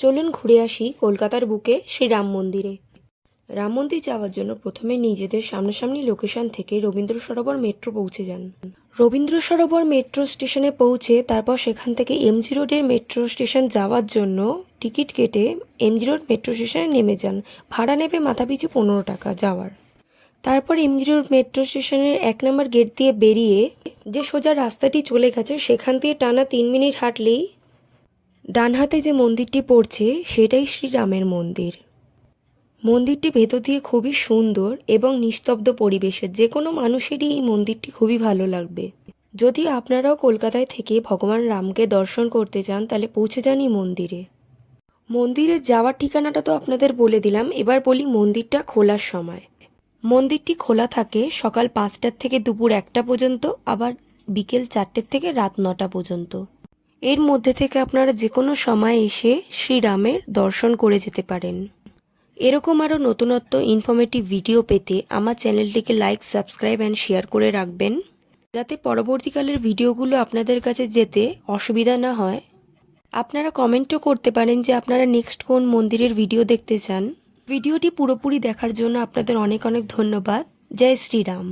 চলুন ঘুরে আসি কলকাতার বুকে শ্রীরাম মন্দিরে। রাম মন্দির যাওয়ার জন্য প্রথমে নিজেদের সামনাসামনি লোকেশন থেকে রবীন্দ্র সরোবর মেট্রো পৌঁছে যান। রবীন্দ্র সরোবর মেট্রো স্টেশনে পৌঁছে তারপর সেখান থেকে এমজি রোডের মেট্রো স্টেশন যাওয়ার জন্য টিকিট কেটে এমজি রোড মেট্রো স্টেশনে নেমে যান। ভাড়া নেবে মাথাপিছু পনেরো টাকা যাওয়ার। তারপর এমজি রোড মেট্রো স্টেশনের এক নম্বর গেট দিয়ে বেরিয়ে যে সোজা রাস্তাটি চলে গেছে সেখান দিয়ে টানা তিন মিনিট হাঁটলেই ডান হাতে যে মন্দিরটি পড়ছে, সেটাই শ্রীরামের মন্দির। মন্দিরটি ভেতর দিয়ে খুবই সুন্দর এবং নিস্তব্ধ পরিবেশের। যে কোনো মানুষেরই এই মন্দিরটি খুবই ভালো লাগবে। যদি আপনারাও কলকাতায় থেকে ভগবান রামকে দর্শন করতে চান, তাহলে পৌঁছে যান এই মন্দিরে। মন্দিরে যাওয়ার ঠিকানাটা তো আপনাদের বলে দিলাম। এবার বলি মন্দিরটা খোলার সময়। মন্দিরটি খোলা থাকে সকাল পাঁচটার থেকে দুপুর একটা পর্যন্ত, আবার বিকেল চারটের থেকে রাত নটা পর্যন্ত। এর মধ্যে থেকে আপনারা যে কোনো সময় এসে শ্রীরামের দর্শন করে যেতে পারেন। এরকম আরও নতুনত্ব ইনফরমেটিভ ভিডিও পেতে আমার চ্যানেলটিকে লাইক সাবস্ক্রাইব অ্যান্ড শেয়ার করে রাখবেন। যাতে পরবর্তীকালের ভিডিওগুলো আপনাদের কাছে যেতে অসুবিধা না হয়। আপনারা কমেন্টও করতে পারেন যে আপনারা নেক্সট কোন মন্দিরের ভিডিও দেখতে চান। ভিডিওটি পুরোপুরি দেখার জন্য আপনাদের অনেক অনেক ধন্যবাদ। জয় শ্রীরাম।